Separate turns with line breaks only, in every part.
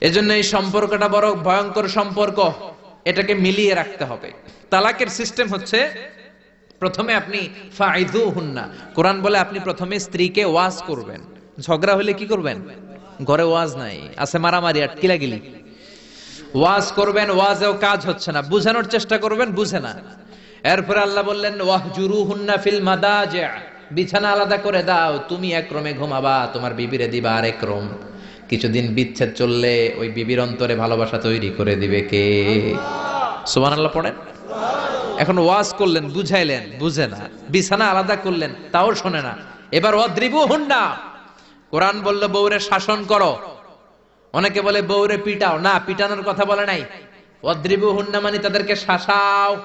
এজন্য এই সম্পর্কটা বড় ভয়ঙ্কর সম্পর্ক। এটাকে মিলিয়ে রাখতে হবে। তালাকের সিস্টেম হচ্ছে, প্রথমে আপনি ফাইদু হুন্না কোরআন বলে আপনি প্রথমে স্ত্রীকে ওয়াজ করবেন। ঝগড়া হলে কি করবেন? ঘরে ওয়াজ নাই। আছে মারামারি আটকিলা গিলি ওয়াজ করবেন, ওয়াজেও কাজ হচ্ছে না। বুঝানোর চেষ্টা করবেন, বুঝে না। এরপর আল্লাহ বললেন ওয়াহজুরু হুন্না ফিল মাদাজে। বিছানা আলাদা করে দাও, তুমি এক রুমে ঘুমাবা, তোমার বিবিরে দিবা আরেক রুম। কিছুদিন বিচ্ছেদ চললে ওই বিবির অন্তরে ভালোবাসা তৈরি করে দিবে কে? সুবহানাল্লাহ আল্লাহ পড়েন? এখন ওয়াজ করলেন, বুঝাইলেন, বুঝে না। বিছানা আলাদা করলেন, তাও শোনে না। এবার অদ্রিবু হুন্ডা। কোরআন বলল বউরে শাসন করো। অনেকে বলে বউরে পিটাও। না, পিটানোর কথা বলে নাই। অদ্রিবু হুন্না মানে তাদেরকে শাসাও।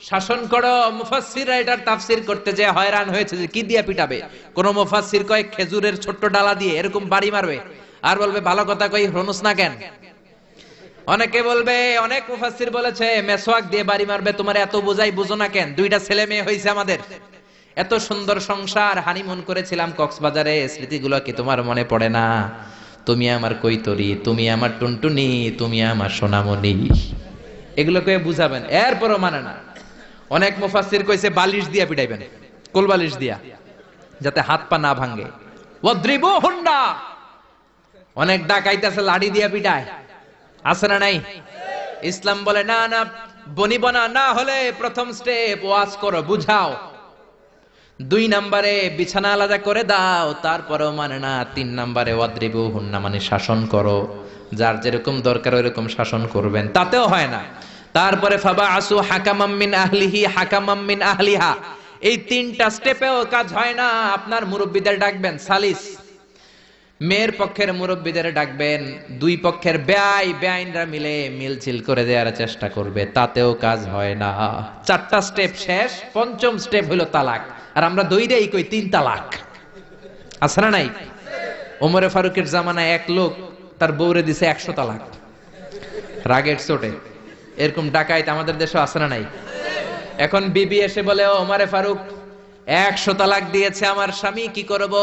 শাসন করো মুফাসসিররা এটার তাফসীর করতে যে হয়রান হয়েছে যে কি দিয়ে পিটাবে? কোন মুফাসসির কয় খেজুরের ছোট্ট ডালা দিয়ে এরকম বাড়ি মারবে? আর বলবে, ভালো কথা কই হনুস না কেন? অনেকে বলবে, অনেক মুফাসসির বলেছে মেসওয়াক দিয়ে বাড়ি মারবে, তোমার এত বোঝাই বুঝো না কেন? দুইটা ছেলে মেয়ে হয়েছে আমাদের। এত সুন্দর সংসার, হানিমুন করেছিলাম কক্সবাজারে, স্মৃতিগুলো কি তোমার মনে পড়ে না? তুমি আমার কৈতরি, তুমি আমার টুনটুনি, তুমি আমার সোনামণি। এগুলোকে বুঝাবেন? এরপরও মানে না। অনেক মুফাসসির কইছে, বালিশ দিয়া পিটাইবেন। কোল বালিশ দিয়া, যাতে হাত পা না ভাঙে। ওয়াদ্রিবু হুন্ডা অনেক ডাকাইতেছে লাড়ি দিয়া পিটায়। আছে না নাই? ইসলাম বলে, না না বনিব না না হলে প্রথম স্টেপ ওয়াজ করো, বুঝাও। দুই নাম্বারে বিছানা আলাদা করে দাও, তারপরেও মানে না, তিন নাম্বারে ওয়াদ্রিবু হুন্না মানে শাসন করো। যার যেরকম দরকার, ওইরকম শাসন করবেন। তাতেও হয় না। তারপরে ফাবা আসু হাকামাম মিন আহলিহি, হাকামাম মিন আহলিহা। এই তিনটা স্টেপেও কাজ হয় না। আপনার মুরব্বীদের ডাকবেন, সালিস। মেয়ের পক্ষের মুরব্বীদের ডাকবেন, দুই পক্ষের ব্যয় বেআইনরা মিলে মিলছিল করে দেওয়ার চেষ্টা করবে, তাতেও কাজ হয় না। চারটা স্টেপ শেষ, পঞ্চম স্টেপ হলো তালাক, আর আমরা দইটাই কই তিন তালাক। আছে না নাই? ওমরে ফারুকের জামানায় এক লোক তার বউরে দিছে একশো তালাক। রাগের চোটে। এরকম ডাকাইত আমাদের দেশে আছে না নাই? এখন বিবি এসে বলে ওমরে ফারুক, একশো তালাক দিয়েছে আমার স্বামী, কি করব?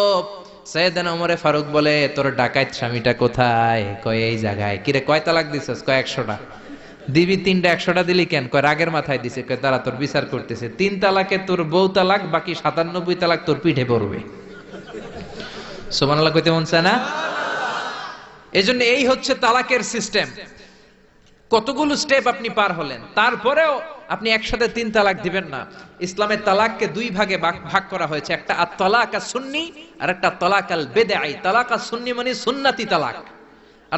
সৈয়দান ওমরে ফারুক বলে, তোর স্বামীটা কোথায়? কয়, এই জায়গায়। কিরে কয় তালাক দিবি তিনটা, একশোটা দিলি কেন? কয় মাথায় দিছে। তারা বিচার তিন তোর বউ তালাক, বাকি সাতানব্বই তালাক তোর পিঠে পড়বে। কইতে মন এজন্য এই হচ্ছে তালাকের সিস্টেম। কতগুলো স্টেপ আপনি পার হলেন? তারপরেও আপনি একসাথে তিন তালাক দিবেন না। ইসলামের তালাককে দুই ভাগে ভাগ- করা হয়েছে। একটা আর তালাক আর সুন্নি আর একটা তলাক আল বেদে আই তালাক সুন্নি মানে সুন্নাতি তালাক।